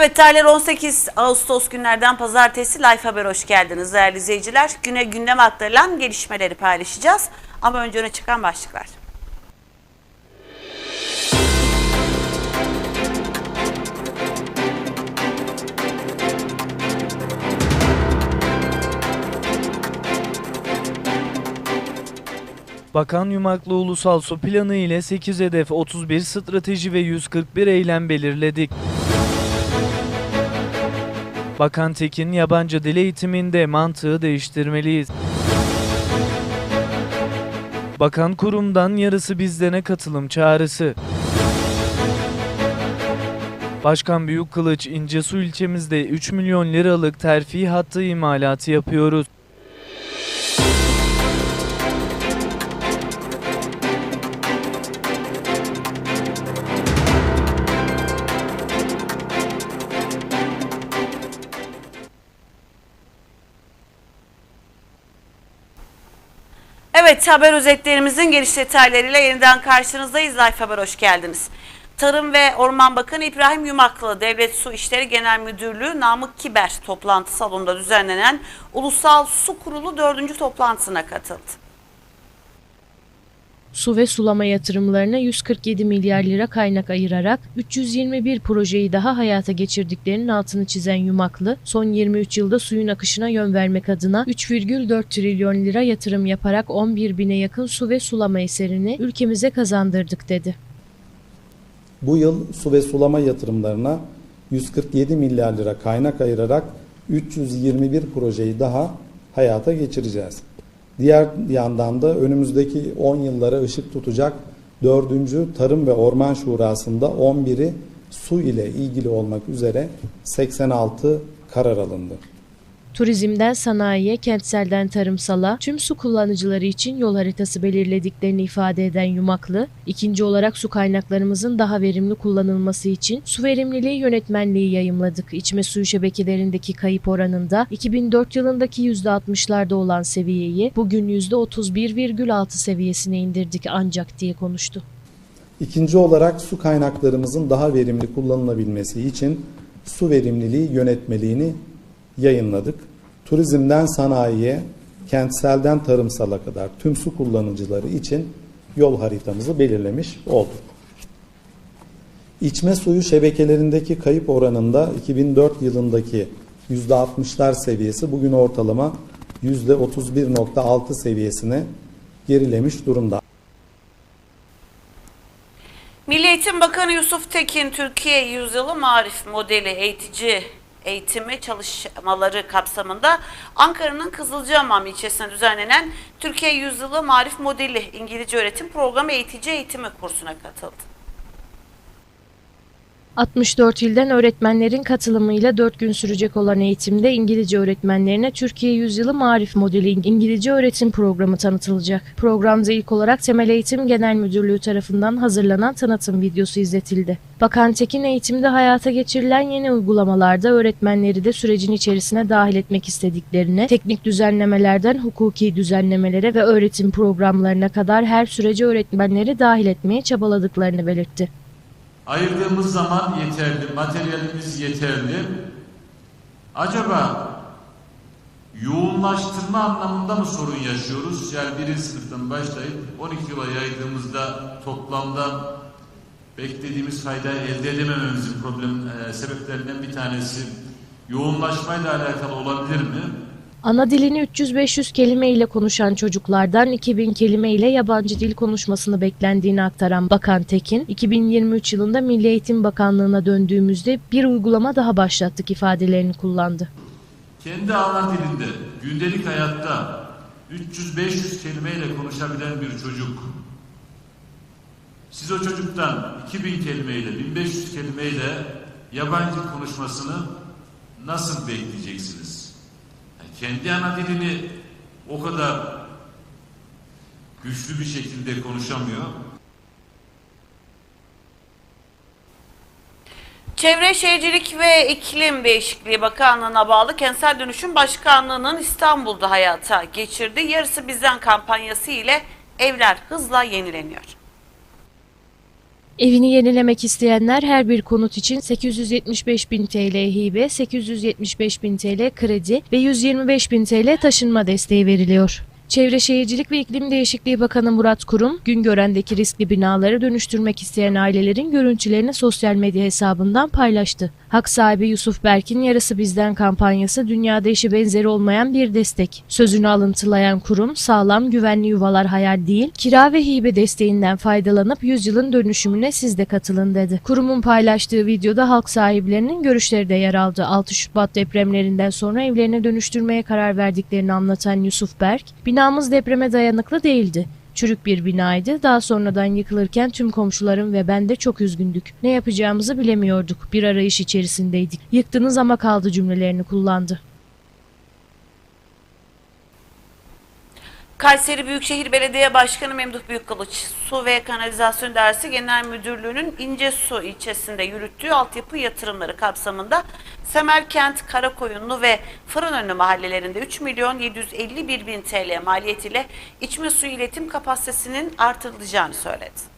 Evet tarihler 18 Ağustos günlerden pazartesi Life Haber hoş geldiniz değerli izleyiciler. Güne gündem aktarılan gelişmeleri paylaşacağız. Ama önce öne çıkan başlıklar. Bakan Yumaklı Ulusal Su Planı ile 8 hedef, 31 strateji ve 141 eylem belirledik. Bakan Tekin, yabancı dil eğitiminde mantığı değiştirmeliyiz. Bakan kurumdan yarısı bizdene katılım çağrısı. Başkan Büyük Kılıç, İncesu ilçemizde 3 milyon liralık terfi hattı imalatı yapıyoruz. Evet haber özetlerimizin geliş detaylarıyla yeniden karşınızdayız. Life Haber hoş geldiniz. Tarım ve Orman Bakanı İbrahim Yumaklı, Devlet Su İşleri Genel Müdürlüğü Namık Kiber toplantı salonunda düzenlenen Ulusal Su Kurulu 4. toplantısına katıldı. Su ve sulama yatırımlarına 147 milyar lira kaynak ayırarak 321 projeyi daha hayata geçirdiklerinin altını çizen Yumaklı, son 23 yılda suyun akışına yön vermek adına 3,4 trilyon lira yatırım yaparak 11 bine yakın su ve sulama eserini ülkemize kazandırdık dedi. Bu yıl su ve sulama yatırımlarına 147 milyar lira kaynak ayırarak 321 projeyi daha hayata geçireceğiz. Diğer yandan da önümüzdeki 10 yıllara ışık tutacak 4. Tarım ve Orman Şurası'nda 11'i su ile ilgili olmak üzere 86 karar alındı. Turizmden sanayiye, kentselden tarımsala tüm su kullanıcıları için yol haritası belirlediklerini ifade eden Yumaklı, ikinci olarak su kaynaklarımızın daha verimli kullanılması için su verimliliği yönetmenliği yayımladık. İçme suyu şebekelerindeki kayıp oranında 2004 yılındaki %60'larda olan seviyeyi bugün %31,6 seviyesine indirdik ancak diye konuştu. İkinci olarak su kaynaklarımızın daha verimli kullanılabilmesi için su verimliliği yönetmeliğini yayınladık. Turizmden sanayiye, kentselden tarımsala kadar tüm su kullanıcıları için yol haritamızı belirlemiş olduk. İçme suyu şebekelerindeki kayıp oranında 2004 yılındaki %60'lar seviyesi bugün ortalama %31.6 seviyesine gerilemiş durumda. Milli Eğitim Bakanı Yusuf Tekin, Türkiye Yüzyılı Marif Modeli Eğitici Eğitimi çalışmaları kapsamında Ankara'nın Kızılcahamam ilçesinde düzenlenen Türkiye Yüzyılı Marif Modeli İngilizce Öğretim Programı Eğitici Eğitimi kursuna katıldı. 64 ilden öğretmenlerin katılımıyla 4 gün sürecek olan eğitimde İngilizce öğretmenlerine Türkiye Yüzyılı Marif Modeli İngilizce Öğretim Programı tanıtılacak. Programda ilk olarak Temel Eğitim Genel Müdürlüğü tarafından hazırlanan tanıtım videosu izletildi. Bakan Tekin eğitimde hayata geçirilen yeni uygulamalarda öğretmenleri de sürecin içerisine dahil etmek istediklerini, teknik düzenlemelerden hukuki düzenlemelere ve öğretim programlarına kadar her sürece öğretmenleri dahil etmeye çabaladıklarını belirtti. Ayırdığımız zaman yeterli, materyalimiz yeterli. Acaba yoğunlaştırma anlamında mı sorun yaşıyoruz? Yani birinci sınıftan başlayıp 12 yıla yaydığımızda toplamda beklediğimiz faydayı elde edemememizin problem e, sebeplerinden bir tanesi yoğunlaşmayla alakalı olabilir mi? Ana dilini 300-500 kelime ile konuşan çocuklardan 2000 kelime ile yabancı dil konuşmasını beklendiğini aktaran Bakan Tekin, 2023 yılında Milli Eğitim Bakanlığı'na döndüğümüzde bir uygulama daha başlattık ifadelerini kullandı. Kendi ana dilinde gündelik hayatta 300-500 kelimeyle konuşabilen bir çocuk siz o çocuktan 2000 kelimeyle 1500 kelimeyle yabancı konuşmasını nasıl bekleyeceksiniz? Kendi ana dilini o kadar güçlü bir şekilde konuşamıyor. Çevre Şehircilik ve İklim Değişikliği Bakanlığı'na bağlı Kentsel Dönüşüm Başkanlığı'nın İstanbul'da hayata geçirdiği Yarısı Bizden kampanyası ile evler hızla yenileniyor. Evini yenilemek isteyenler her bir konut için 875 bin TL hibe, 875 bin TL kredi ve 125 bin TL taşınma desteği veriliyor. Çevre Şehircilik ve İklim Değişikliği Bakanı Murat Kurum, Güngören'deki riskli binaları dönüştürmek isteyen ailelerin görüntülerini sosyal medya hesabından paylaştı. Hak sahibi Yusuf Berk'in Yarısı Bizden kampanyası dünyada eşi benzeri olmayan bir destek. Sözünü alıntılayan kurum, sağlam güvenli yuvalar hayal değil, kira ve hibe desteğinden faydalanıp yüzyılın dönüşümüne siz de katılın dedi. Kurumun paylaştığı videoda halk sahiplerinin görüşleri de yer aldı. 6 Şubat depremlerinden sonra evlerini dönüştürmeye karar verdiklerini anlatan Yusuf Berk, binamız depreme dayanıklı değildi. Çürük bir binaydı. Daha sonradan yıkılırken tüm komşularım ve ben de çok üzgündük. Ne yapacağımızı bilemiyorduk. Bir arayış içerisindeydik. Yıktınız ama kaldı cümlelerini kullandı. Kayseri Büyükşehir Belediye Başkanı Memduh Büyükkılıç, Su ve Kanalizasyon Dersi Genel Müdürlüğü'nün İncesu ilçesinde yürüttüğü altyapı yatırımları kapsamında Semerkent, Karakoyunlu ve Fırınönü mahallelerinde 3 milyon 751 bin TL maliyetiyle içme suyu iletim kapasitesinin artırılacağını söyledi.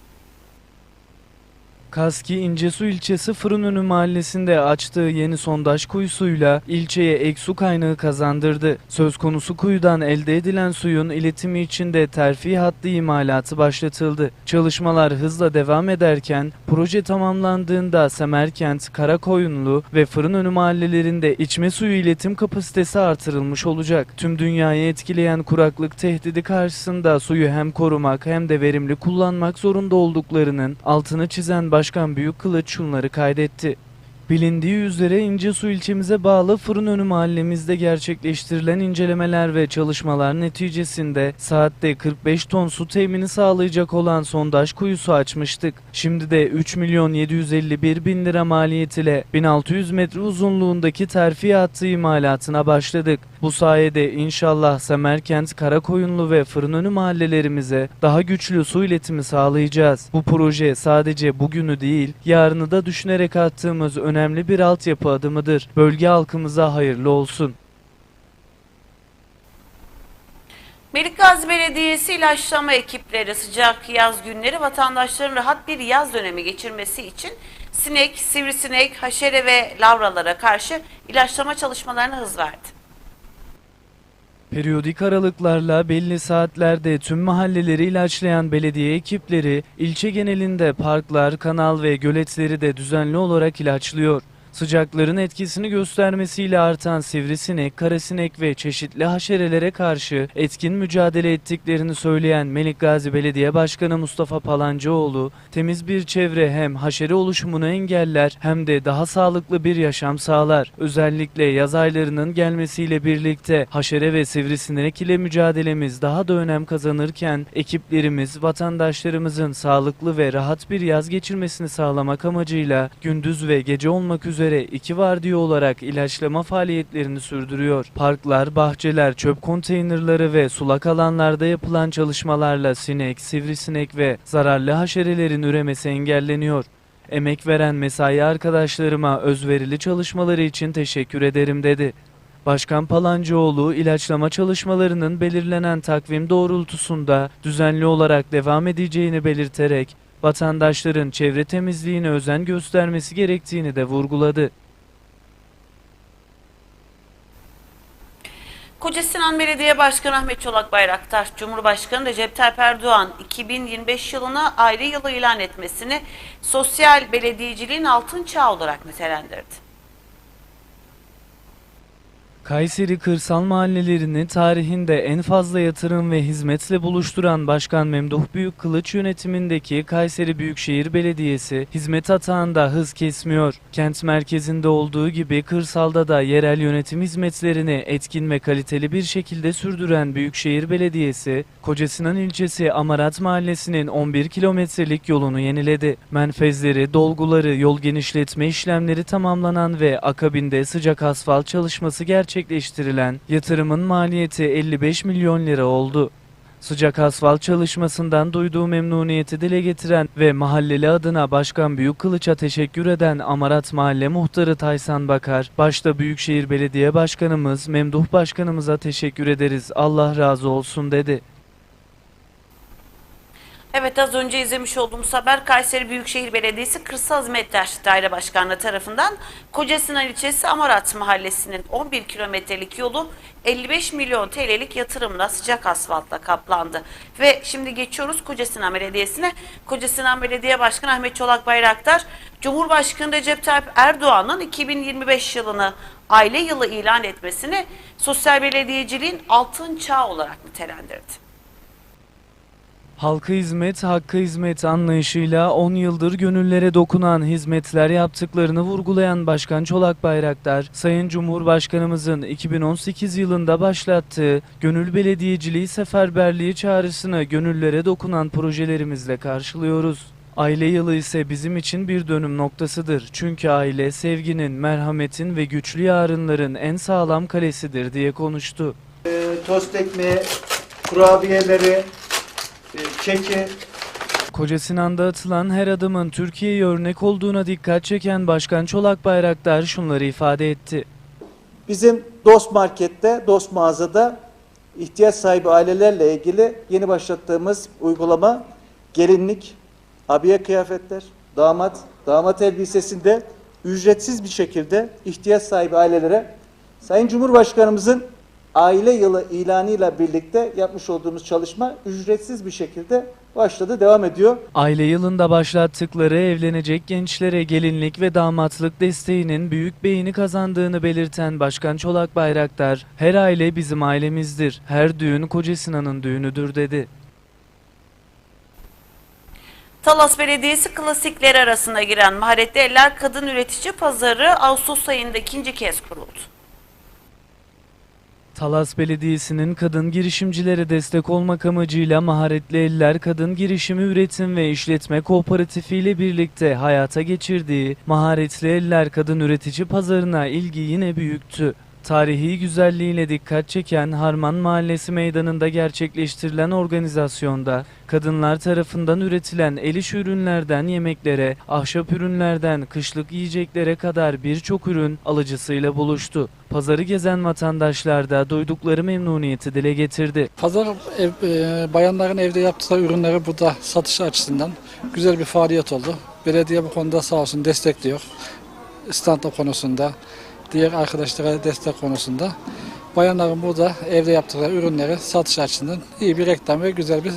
Kaski İncesu ilçesi Fırınönü mahallesinde açtığı yeni sondaj kuyusuyla ilçeye ek su kaynağı kazandırdı. Söz konusu kuyudan elde edilen suyun iletimi için de terfi hattı imalatı başlatıldı. Çalışmalar hızla devam ederken proje tamamlandığında Semerkent, Karakoyunlu ve Fırınönü mahallelerinde içme suyu iletim kapasitesi artırılmış olacak. Tüm dünyayı etkileyen kuraklık tehdidi karşısında suyu hem korumak hem de verimli kullanmak zorunda olduklarının altını çizen Başkan Büyükkılıç şunları kaydetti. Bilindiği üzere İncesu ilçemize bağlı Fırınönü mahallemizde gerçekleştirilen incelemeler ve çalışmalar neticesinde saatte 45 ton su temini sağlayacak olan sondaj kuyusu açmıştık. Şimdi de 3 milyon 751 bin lira maliyetiyle 1600 metre uzunluğundaki terfi hattı imalatına başladık. Bu sayede inşallah Semerkent, Karakoyunlu ve Fırınönü mahallelerimize daha güçlü su iletimi sağlayacağız. Bu proje sadece bugünü değil, yarını da düşünerek attığımız önemli bir altyapı adımıdır. Bölge halkımıza hayırlı olsun. Melikgazi Belediyesi ilaçlama ekipleri sıcak yaz günleri vatandaşların rahat bir yaz dönemi geçirmesi için sinek, sivrisinek, haşere ve lavralara karşı ilaçlama çalışmalarına hız verdi. Periyodik aralıklarla belli saatlerde tüm mahalleleri ilaçlayan belediye ekipleri ilçe genelinde parklar, kanal ve göletleri de düzenli olarak ilaçlıyor. Sıcakların etkisini göstermesiyle artan sivrisinek, karasinek ve çeşitli haşerelere karşı etkin mücadele ettiklerini söyleyen Melikgazi Belediye Başkanı Mustafa Palancıoğlu, temiz bir çevre hem haşere oluşumunu engeller hem de daha sağlıklı bir yaşam sağlar. Özellikle yaz aylarının gelmesiyle birlikte haşere ve sivrisinek ile mücadelemiz daha da önem kazanırken ekiplerimiz vatandaşlarımızın sağlıklı ve rahat bir yaz geçirmesini sağlamak amacıyla gündüz ve gece olmak üzere iki vardiya olarak ilaçlama faaliyetlerini sürdürüyor. Parklar, bahçeler, çöp konteynerları ve sulak alanlarda yapılan çalışmalarla sinek, sivrisinek ve zararlı haşerelerin üremesi engelleniyor. Emek veren mesai arkadaşlarıma özverili çalışmaları için teşekkür ederim dedi. Başkan Palancıoğlu ilaçlama çalışmalarının belirlenen takvim doğrultusunda düzenli olarak devam edeceğini belirterek vatandaşların çevre temizliğine özen göstermesi gerektiğini de vurguladı. Kocasinan Belediye Başkanı Ahmet Çolak Bayraktar, Cumhurbaşkanı Recep Tayyip Erdoğan 2025 yılını aile yılı ilan etmesini sosyal belediyeciliğin altın çağı olarak nitelendirdi. Kayseri kırsal mahallelerini tarihinde en fazla yatırım ve hizmetle buluşturan Başkan Memduh Büyükkılıç yönetimindeki Kayseri Büyükşehir Belediyesi hizmet atağında hız kesmiyor. Kent merkezinde olduğu gibi kırsalda da yerel yönetim hizmetlerini etkin ve kaliteli bir şekilde sürdüren Büyükşehir Belediyesi, Kocasinan ilçesi Amarat Mahallesi'nin 11 kilometrelik yolunu yeniledi. Menfezleri, dolguları, yol genişletme işlemleri tamamlanan ve akabinde sıcak asfalt çalışması gerçekleştirilen yatırımın maliyeti 55 milyon lira oldu. Sıcak asfalt çalışmasından duyduğu memnuniyeti dile getiren ve mahalleli adına Başkan Büyükkılıç'a teşekkür eden Amarat Mahalle Muhtarı Taysan Bakar, başta Büyükşehir Belediye Başkanımız Memduh Başkanımıza teşekkür ederiz, Allah razı olsun dedi. Evet az önce izlemiş olduğumuz haber Kayseri Büyükşehir Belediyesi Kırsal Hizmetler Daire Başkanlığı tarafından Kocasinan ilçesi Amarat Mahallesi'nin 11 kilometrelik yolu 55 milyon TL'lik yatırımla sıcak asfaltla kaplandı. Ve şimdi geçiyoruz Kocasinan Belediyesi'ne. Kocasinan Belediye Başkanı Ahmet Çolak Bayraktar, Cumhurbaşkanı Recep Tayyip Erdoğan'ın 2025 yılını aile yılı ilan etmesini sosyal belediyeciliğin altın çağı olarak nitelendirdi. Halka hizmet, hakka hizmet anlayışıyla 10 yıldır gönüllere dokunan hizmetler yaptıklarını vurgulayan Başkan Çolak Bayraktar, Sayın Cumhurbaşkanımızın 2018 yılında başlattığı gönül belediyeciliği seferberliği çağrısını gönüllere dokunan projelerimizle karşılıyoruz. Aile yılı ise bizim için bir dönüm noktasıdır. Çünkü aile sevginin, merhametin ve güçlü yarınların en sağlam kalesidir diye konuştu. e, tost ekmeği, kurabiyeleri, keki, Koca Sinan'da atılan her adımın Türkiye'ye örnek olduğuna dikkat çeken Başkan Çolak Bayraktar şunları ifade etti. Bizim Dost Market'te, Dost mağazada ihtiyaç sahibi ailelerle ilgili yeni başlattığımız uygulama gelinlik, abiye kıyafetler, damat, damat elbisesinde ücretsiz bir şekilde ihtiyaç sahibi ailelere Sayın Cumhurbaşkanımızın aile yılı ilanıyla birlikte yapmış olduğumuz çalışma ücretsiz bir şekilde başladı, devam ediyor. Aile yılında başlattıkları evlenecek gençlere gelinlik ve damatlık desteğinin büyük beğeni kazandığını belirten Başkan Çolak Bayraktar, her aile bizim ailemizdir, her düğün Koca Sinan'ın düğünüdür dedi. Talas Belediyesi klasikleri arasına giren Maharetli Eller Kadın Üretici Pazarı Ağustos ayında ikinci kez kuruldu. Talas Belediyesi'nin kadın girişimcilere destek olmak amacıyla Maharetli Eller Kadın Girişimi Üretim ve İşletme Kooperatifi ile birlikte hayata geçirdiği Maharetli Eller Kadın Üretici Pazarına ilgi yine büyüktü. Tarihi güzelliğiyle dikkat çeken Harman Mahallesi meydanında gerçekleştirilen organizasyonda kadınlar tarafından üretilen el işi ürünlerden yemeklere, ahşap ürünlerden kışlık yiyeceklere kadar birçok ürün alıcısıyla buluştu. Pazarı gezen vatandaşlar da duydukları memnuniyeti dile getirdi. Pazar ev, e, bayanların evde yaptığı ürünleri burada satış açısından güzel bir faaliyet oldu. Belediye bu konuda sağ olsun destekliyor. İstanta konusunda, diğer arkadaşlara destek konusunda. Bayanların burada evde yaptıkları ürünleri satış açısından iyi bir reklam ve güzel bir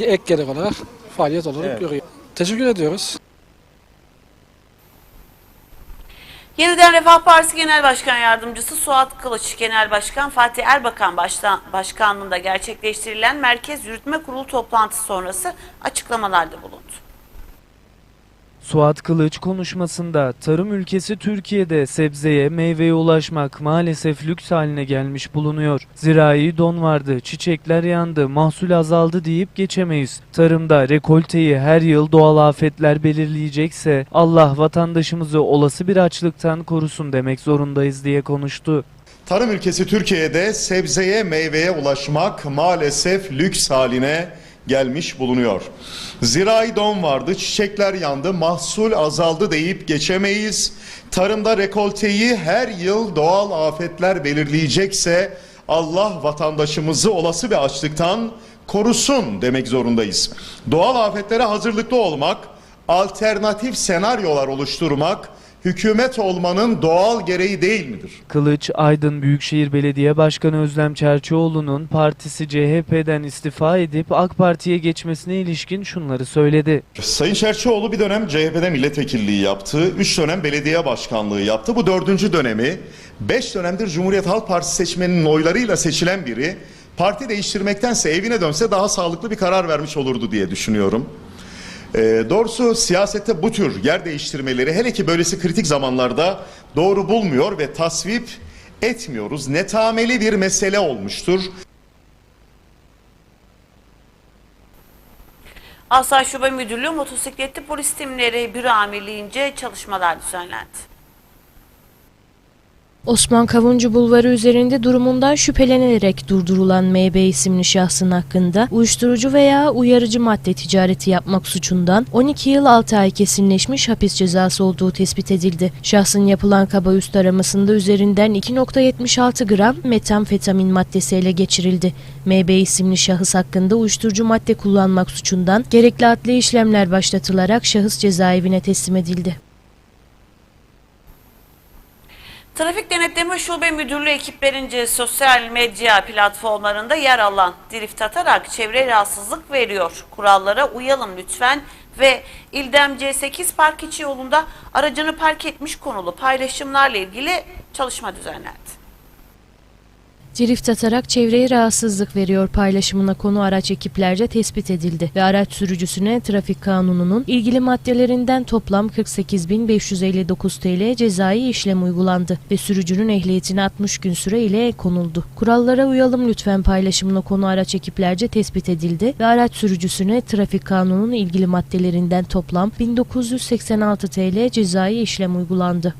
ek gelir olarak faaliyet olarak görüyor. Teşekkür ediyoruz. Yeniden Refah Partisi Genel Başkan Yardımcısı Suat Kılıç, Genel Başkan Fatih Erbakan başkanlığında gerçekleştirilen Merkez Yürütme Kurulu toplantısı sonrası açıklamalarda bulundu. Suat Kılıç konuşmasında tarım ülkesi Türkiye'de sebzeye, meyveye ulaşmak maalesef lüks haline gelmiş bulunuyor. Zirai don vardı, çiçekler yandı, mahsul azaldı deyip geçemeyiz. Tarımda rekolteyi her yıl doğal afetler belirleyecekse Allah vatandaşımızı olası bir açlıktan korusun demek zorundayız diye konuştu. Tarım ülkesi Türkiye'de sebzeye, meyveye ulaşmak maalesef lüks haline gelmiş bulunuyor. Zirai don vardı, çiçekler yandı, mahsul azaldı deyip geçemeyiz. Tarımda rekolteyi her yıl doğal afetler belirleyecekse Allah vatandaşımızı olası bir açlıktan korusun demek zorundayız. Doğal afetlere hazırlıklı olmak, alternatif senaryolar oluşturmak hükümet olmanın doğal gereği değil midir? Kılıç, Aydın Büyükşehir Belediye Başkanı Özlem Çerçioğlu'nun partisi CHP'den istifa edip AK Parti'ye geçmesine ilişkin şunları söyledi. Sayın Çerçioğlu bir dönem CHP'de milletvekilliği yaptı. Üç dönem belediye başkanlığı yaptı. Bu dördüncü dönemi beş dönemdir Cumhuriyet Halk Partisi seçmeninin oylarıyla seçilen biri parti değiştirmektense evine dönse daha sağlıklı bir karar vermiş olurdu diye düşünüyorum. Ee, doğrusu siyasette bu tür yer değiştirmeleri hele ki böylesi kritik zamanlarda doğru bulmuyor ve tasvip etmiyoruz. Netameli bir mesele olmuştur. Asayiş Şube Müdürlüğü motosikletli polis timleri büro amirliğince çalışmalar düzenlendi. Osman Kavuncu Bulvarı üzerinde durumundan şüphelenerek durdurulan MB isimli şahsın hakkında uyuşturucu veya uyarıcı madde ticareti yapmak suçundan 12 yıl 6 ay kesinleşmiş hapis cezası olduğu tespit edildi. Şahsın yapılan kaba üst aramasında üzerinden 2.76 gram metamfetamin maddesi ele geçirildi. MB isimli şahıs hakkında uyuşturucu madde kullanmak suçundan gerekli adli işlemler başlatılarak şahıs cezaevine teslim edildi. Trafik Denetleme Şube Müdürlüğü ekiplerince sosyal medya platformlarında yer alan drift atarak çevre rahatsızlık veriyor. Kurallara uyalım lütfen ve İldem C8 park içi yolunda aracını park etmiş konulu paylaşımlarla ilgili çalışma düzenlendi. Drift atarak çevreye rahatsızlık veriyor paylaşımına konu araç ekiplerce tespit edildi ve araç sürücüsüne trafik kanununun ilgili maddelerinden toplam 48.559 TL cezai işlem uygulandı ve sürücünün ehliyetine 60 gün süre ile konuldu. Kurallara uyalım lütfen paylaşımına konu araç ekiplerce tespit edildi ve araç sürücüsüne trafik kanunun ilgili maddelerinden toplam 1986 TL cezai işlem uygulandı.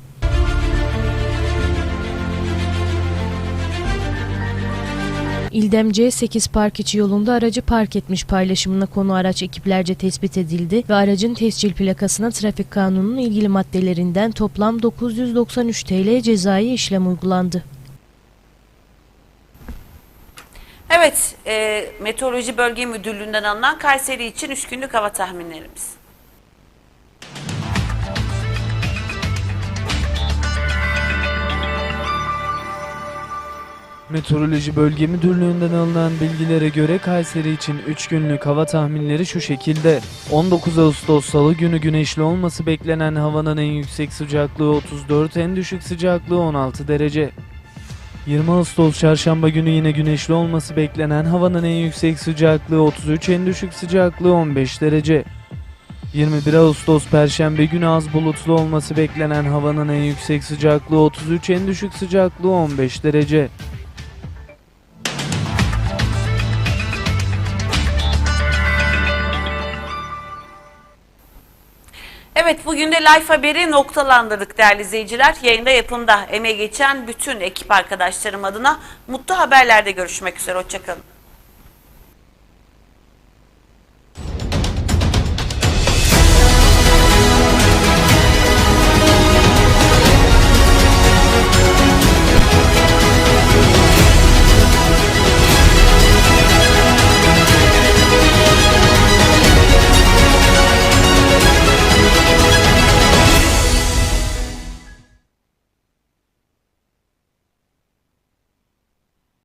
İldem C8 park içi yolunda aracı park etmiş paylaşımına konu araç ekiplerce tespit edildi ve aracın tescil plakasına trafik kanununun ilgili maddelerinden toplam 993 TL cezai işlem uygulandı. Evet, e, Meteoroloji Bölge Müdürlüğü'nden alınan Kayseri için 3 günlük hava tahminlerimiz. Meteoroloji Bölge Müdürlüğü'nden alınan bilgilere göre Kayseri için 3 günlük hava tahminleri şu şekilde. 19 Ağustos Salı günü güneşli olması beklenen havanın en yüksek sıcaklığı 34, en düşük sıcaklığı 16 derece. 20 Ağustos Çarşamba günü yine güneşli olması beklenen havanın en yüksek sıcaklığı 33, en düşük sıcaklığı 15 derece. 21 Ağustos Perşembe günü az bulutlu olması beklenen havanın en yüksek sıcaklığı 33, en düşük sıcaklığı 15 derece. Evet bugün de Life Haber'i noktalandırdık değerli izleyiciler. Yayında yapımda emeği geçen bütün ekip arkadaşlarım adına mutlu haberlerde görüşmek üzere. Hoşçakalın.